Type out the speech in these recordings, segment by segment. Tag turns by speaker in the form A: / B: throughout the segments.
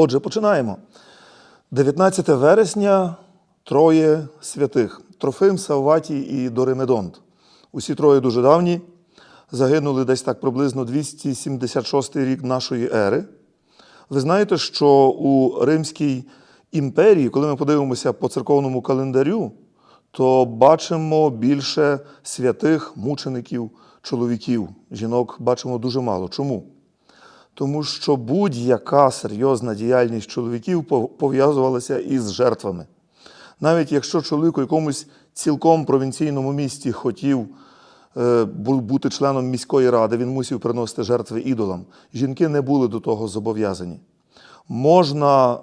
A: Отже, починаємо. 19 вересня троє святих Трофим, Савватій і Доримедонт. Усі троє дуже давні, загинули десь так приблизно 276 рік нашої ери. Ви знаєте, що у Римській імперії, коли ми подивимося по церковному календарю, то бачимо більше святих мучеників, чоловіків. Жінок бачимо дуже мало. Чому? Тому що будь-яка серйозна діяльність чоловіків пов'язувалася із жертвами. Навіть якщо чоловік у якомусь цілком провінційному місті хотів е, бути членом міської ради, він мусив приносити жертви ідолам. Жінки не були до того зобов'язані. Можна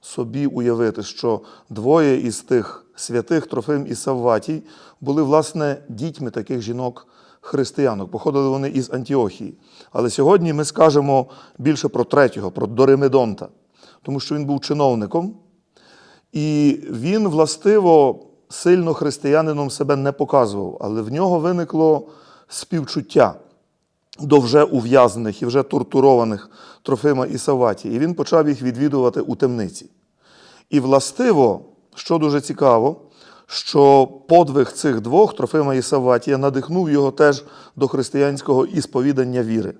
A: собі уявити, що двоє із тих святих Трофим і Савватій були, власне, дітьми таких жінок християнок. Походили вони із Антіохії. Але сьогодні ми скажемо більше про третього, про Доримедонта, тому що він був чиновником, і він, властиво, сильно християнином себе не показував, але в нього виникло співчуття до вже ув'язнених і вже тортурованих Трофима і Саваті. І він почав їх відвідувати у темниці. І властиво, що дуже цікаво, що подвиг цих двох Трофима і Саватія надихнув його теж до християнського ісповідання віри.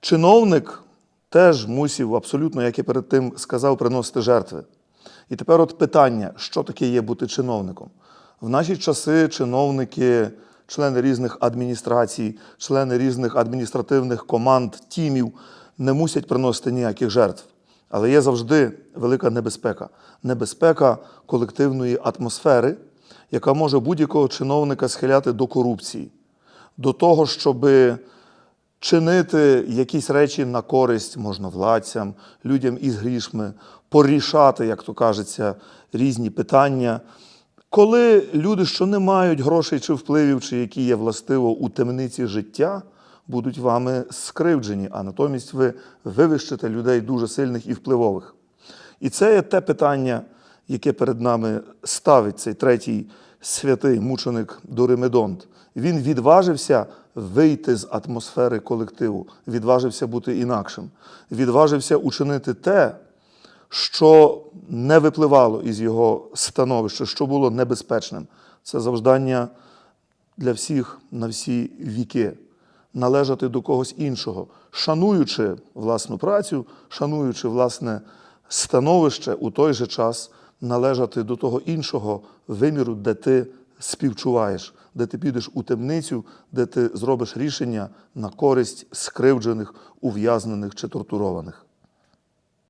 A: Чиновник теж мусив, абсолютно, як я перед тим сказав, приносити жертви. І тепер от питання, що таке є бути чиновником? В наші часи чиновники, члени різних адміністрацій, члени різних адміністративних команд, тімів не мусять приносити ніяких жертв. Але є завжди велика небезпека небезпека колективної атмосфери, яка може будь-якого чиновника схиляти до корупції, до того, щоби чинити якісь речі на користь можновладцям, людям із грішми, порішати, як то кажеться, різні питання. Коли люди, що не мають грошей чи впливів, чи які є властиво у темниці життя, будуть вами скривджені, а натомість ви вивищите людей дуже сильних і впливових. І це є те питання, яке перед нами ставить цей третій святий мученик Доримедонт. Він відважився вийти з атмосфери колективу, відважився бути інакшим, відважився учинити те, що не випливало із його становища, що було небезпечним. Це завдання для всіх на всі віки. Належати до когось іншого, шануючи власну працю, шануючи власне становище, у той же час належати до того іншого виміру, де ти співчуваєш, де ти підеш у темницю, де ти зробиш рішення на користь скривджених, ув'язнених чи тортурованих.